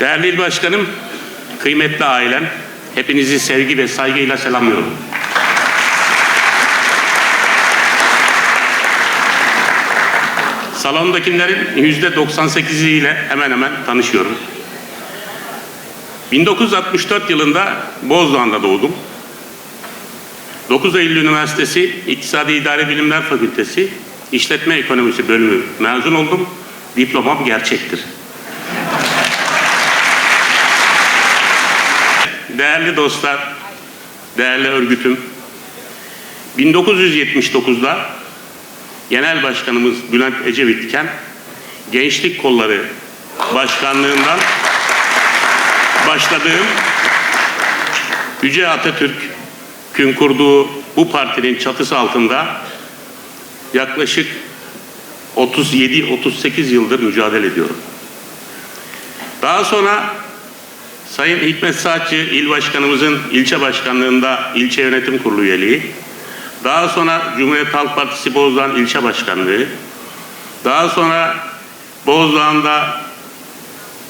Değerli il başkanım, kıymetli ailem, hepinizi sevgi ve saygıyla selamlıyorum. Salondakilerin yüzde 98'iyle hemen hemen tanışıyorum. 1964 yılında Bozdoğan'da doğdum. 9 Eylül Üniversitesi İktisadi İdari Bilimler Fakültesi İşletme Ekonomisi bölümü mezun oldum. Diplomam gerçektir. Değerli dostlar, değerli örgütüm, 1979'da Genel Başkanımız Bülent Ecevit iken Gençlik Kolları Başkanlığından başladığım Yüce Atatürk'ün kurduğu bu partinin çatısı altında yaklaşık 37-38 yıldır mücadele ediyorum. Daha sonra Sayın Hikmet Saatçı İl Başkanımızın ilçe başkanlığında ilçe yönetim kurulu üyeliği, daha sonra Cumhuriyet Halk Partisi Bozdoğan ilçe başkanlığı, daha sonra Bozdoğan'da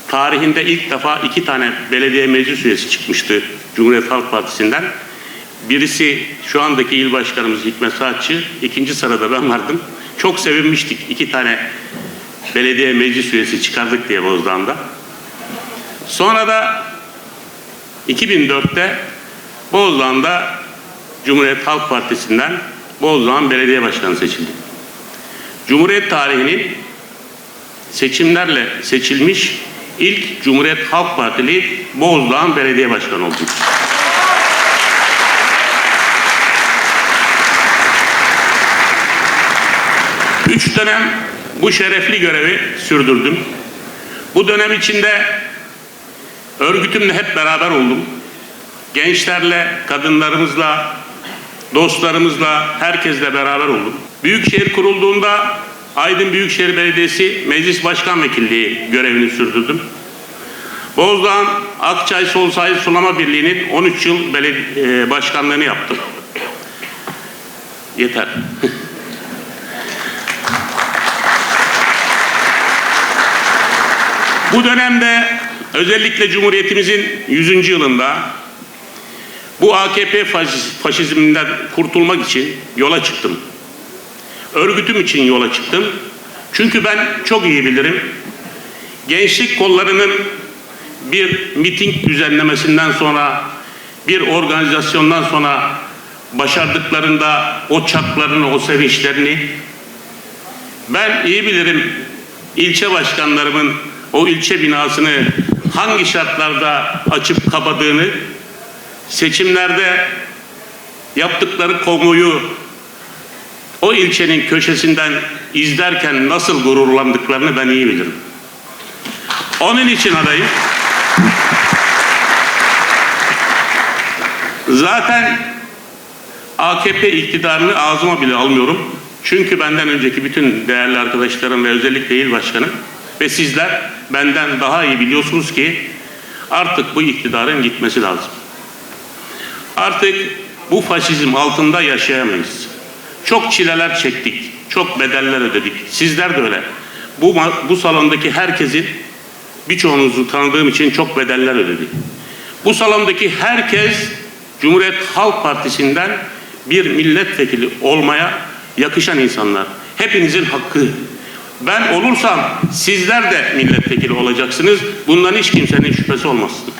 tarihinde ilk defa iki tane belediye meclis üyesi çıkmıştı Cumhuriyet Halk Partisi'nden. Birisi şu andaki il başkanımız Hikmet Saatçı, ikinci sırada ben vardım. Çok sevinmiştik iki tane belediye meclis üyesi çıkardık diye Bozdoğan'da. Sonra da 2004'te Bozdoğan'da Cumhuriyet Halk Partisi'nden Bozdoğan Belediye Başkanı seçildi. Cumhuriyet tarihinin seçimlerle seçilmiş ilk Cumhuriyet Halk Partili Bozdoğan Belediye Başkanı oldu. Üç dönem bu şerefli görevi sürdürdüm. Bu dönem içinde örgütümle hep beraber oldum. Gençlerle, kadınlarımızla, dostlarımızla, herkesle beraber oldum. Büyükşehir kurulduğunda Aydın Büyükşehir Belediyesi Meclis Başkan Vekilliği görevini sürdürdüm. Bozdoğan Akçay Solsay Sulama Birliği'nin 13 yıl e, başkanlığını yaptım. Yeter. Bu dönemde özellikle Cumhuriyetimizin 100. yılında bu AKP faşiz, faşizminden kurtulmak için yola çıktım. Örgütüm için yola çıktım. Çünkü ben çok iyi bilirim. Gençlik kollarının bir miting düzenlemesinden sonra, bir organizasyondan sonra başardıklarında o çaklarını, o sevinçlerini ben iyi bilirim ilçe başkanlarımın o ilçe binasını hangi şartlarda açıp kapadığını, seçimlerde yaptıkları komuyu o ilçenin köşesinden izlerken nasıl gururlandıklarını ben iyi bilirim. Onun için adayım. Zaten AKP iktidarını ağzıma bile almıyorum. Çünkü benden önceki bütün değerli arkadaşlarım ve özellikle il başkanı ve sizler benden daha iyi biliyorsunuz ki artık bu iktidarın gitmesi lazım. Artık bu faşizm altında yaşayamayız. Çok çileler çektik, çok bedeller ödedik. Sizler de öyle. Bu, bu salondaki herkesin birçoğunuzu tanıdığım için çok bedeller ödedik. Bu salondaki herkes Cumhuriyet Halk Partisi'nden bir milletvekili olmaya yakışan insanlar. Hepinizin hakkı. Ben olursam sizler de milletvekili olacaksınız. Bundan hiç kimsenin şüphesi olmasın.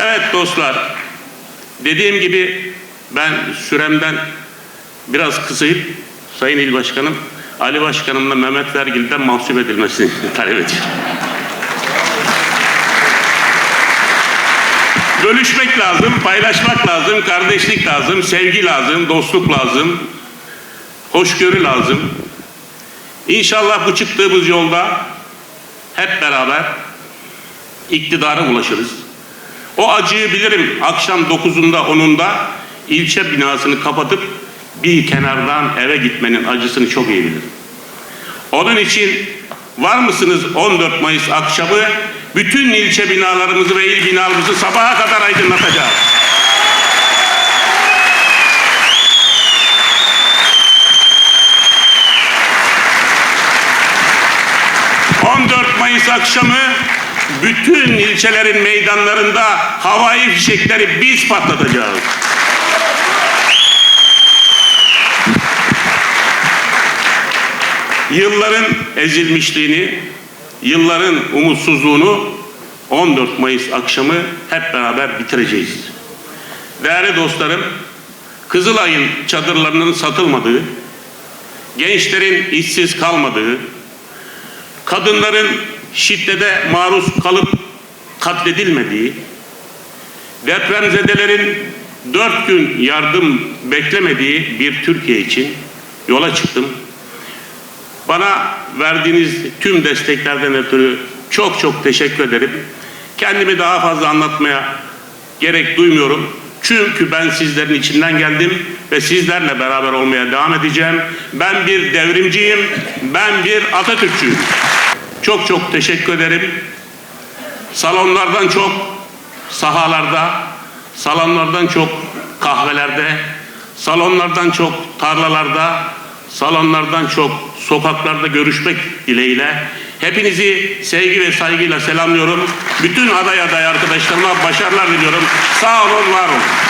Evet dostlar, dediğim gibi ben süremden biraz kısayıp Sayın İl Başkanım, Ali Başkanımla Mehmet Vergil'den mahsup edilmesini talep ediyorum. Bölüşmek lazım, paylaşmak lazım, kardeşlik lazım, sevgi lazım, dostluk lazım, hoşgörü lazım. İnşallah bu çıktığımız yolda hep beraber iktidara ulaşırız. O acıyı bilirim. Akşam 9'unda 10'unda ilçe binasını kapatıp bir kenardan eve gitmenin acısını çok iyi bilirim. Onun için var mısınız 14 Mayıs akşamı bütün ilçe binalarımızı ve il binalarımızı sabaha kadar aydınlatacağız. 14 Mayıs akşamı bütün ilçelerin meydanlarında havai fişekleri biz patlatacağız. Yılların ezilmişliğini, yılların umutsuzluğunu 14 Mayıs akşamı hep beraber bitireceğiz. Değerli dostlarım, Kızılay'ın çadırlarının satılmadığı, gençlerin işsiz kalmadığı, kadınların şiddete maruz kalıp katledilmediği, depremzedelerin dört gün yardım beklemediği bir Türkiye için yola çıktım. Bana verdiğiniz tüm desteklerden ötürü çok çok teşekkür ederim. Kendimi daha fazla anlatmaya gerek duymuyorum. Çünkü ben sizlerin içinden geldim ve sizlerle beraber olmaya devam edeceğim. Ben bir devrimciyim, ben bir Atatürkçüyüm. Çok çok teşekkür ederim. Salonlardan çok sahalarda, salonlardan çok kahvelerde, salonlardan çok tarlalarda, salonlardan çok sokaklarda görüşmek dileğiyle hepinizi sevgi ve saygıyla selamlıyorum. Bütün aday aday arkadaşlarıma başarılar diliyorum. Sağ olun, var olun.